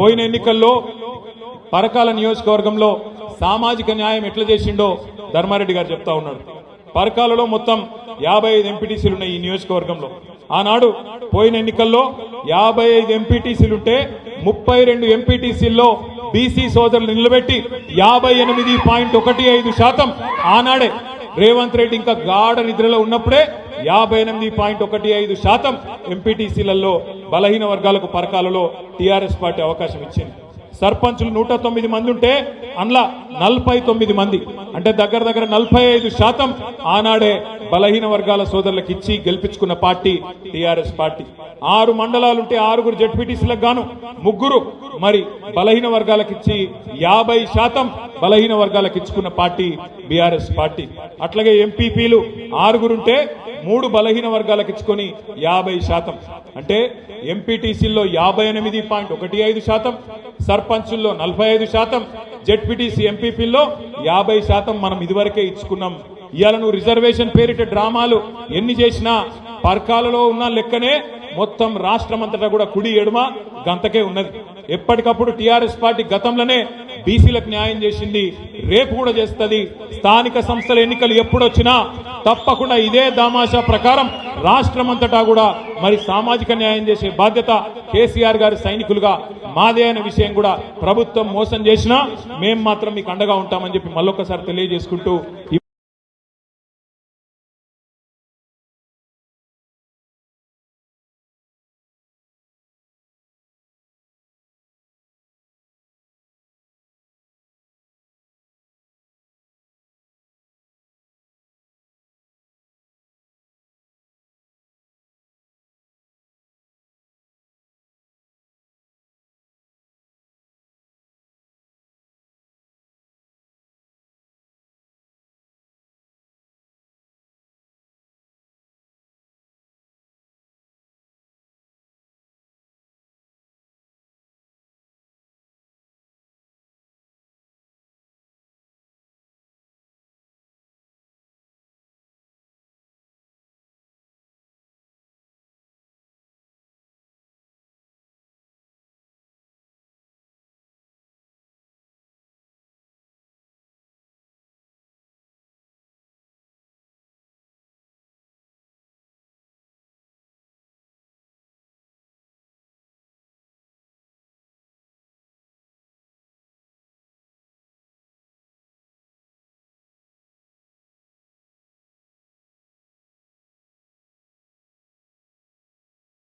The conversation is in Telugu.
పోయిన ఎన్నికల్లో పరకాల నియోజకవర్గంలో సామాజిక న్యాయం ఎట్లా చేసిండో ధర్మారెడ్డి గారు చెప్తా ఉన్నాడు. పరకాలలో మొత్తం యాభై ఐదు ఎంపీటీసీలు ఉన్నాయి ఈ నియోజకవర్గంలో. ఆనాడు పోయిన ఎన్నికల్లో యాభై ఐదు ఎంపీటీసీలుంటే ముప్పై రెండు ఎంపీటీసీల్లో బీసీ సోదరులు నిలబెట్టి యాభై ఎనిమిది పాయింట్ ఒకటి ఐదు శాతం ఆనాడే రేవంత్ రెడ్డి ఇంకా గాఢ నిద్రలో ఉన్నప్పుడే యాభై ఎనిమిది పాయింట్ ఒకటి ఐదు శాతం ఎంపీటీసీలలో బలహీన వర్గాలకు పరకాలలో టీఆర్ఎస్ పార్టీ అవకాశం ఇచ్చింది. సర్పంచులు నూట తొమ్మిది మంది ఉంటే అందులో నలభై తొమ్మిది మంది అంటే దగ్గర దగ్గర నలభై ఐదు శాతం ఆనాడే బలహీన వర్గాల సోదరులకు ఇచ్చి గెలిపించుకున్న పార్టీ టిఆర్ఎస్ పార్టీ. ఆరు మండలాలుంటే ఆరుగురు జడ్పీటీసీలకు గాను ముగ్గురు మరి బలహీన వర్గాలకు ఇచ్చి యాభై శాతం బలహీన వర్గాలకు ఇచ్చుకున్న పార్టీ బీఆర్ఎస్ పార్టీ. అట్లాగే ఎంపీపీలు ఆరుగురుంటే మూడు బలహీన వర్గాలకు ఇచ్చుకొని యాభై శాతం. అంటే ఎంపీటీసీల్లో యాభై ఎనిమిది పాయింట్ ఒకటి ఐదు శాతం సర్పంచుల్లో నలభై ఐదు శాతం జెడ్పీటీసీ ఎంపీపీల్లో యాభై శాతం మనం ఇదివరకే ఇచ్చుకున్నాం. ఇవాళ నువ్వు రిజర్వేషన్ పేరిట డ్రామాలు ఎన్ని చేసినా పర్కాలలో ఉన్న లెక్కనే మొత్తం రాష్ట్రం అంతటా కూడా కుడి ఎడుమ గంతకే ఉన్నది. ఎప్పటికప్పుడు టిఆర్ఎస్ పార్టీ గతంలోనే బీసీలకు న్యాయం చేసింది రేపు కూడా చేస్తుంది. స్థానిక సంస్థల ఎన్నికలు ఎప్పుడొచ్చినా తప్పకుండా ఇదే దామాషా ప్రకారం రాష్ట్రం అంతటా కూడా మరి సామాజిక న్యాయం చేసే బాధ్యత కేసీఆర్ గారి సైనికులుగా మాదే అనే విషయం కూడా ప్రభుత్వం మోసం చేసినా మేం మాత్రం మీకు అండగా ఉంటామని చెప్పి మళ్ళొక్కసారి తెలియజేసుకుంటూ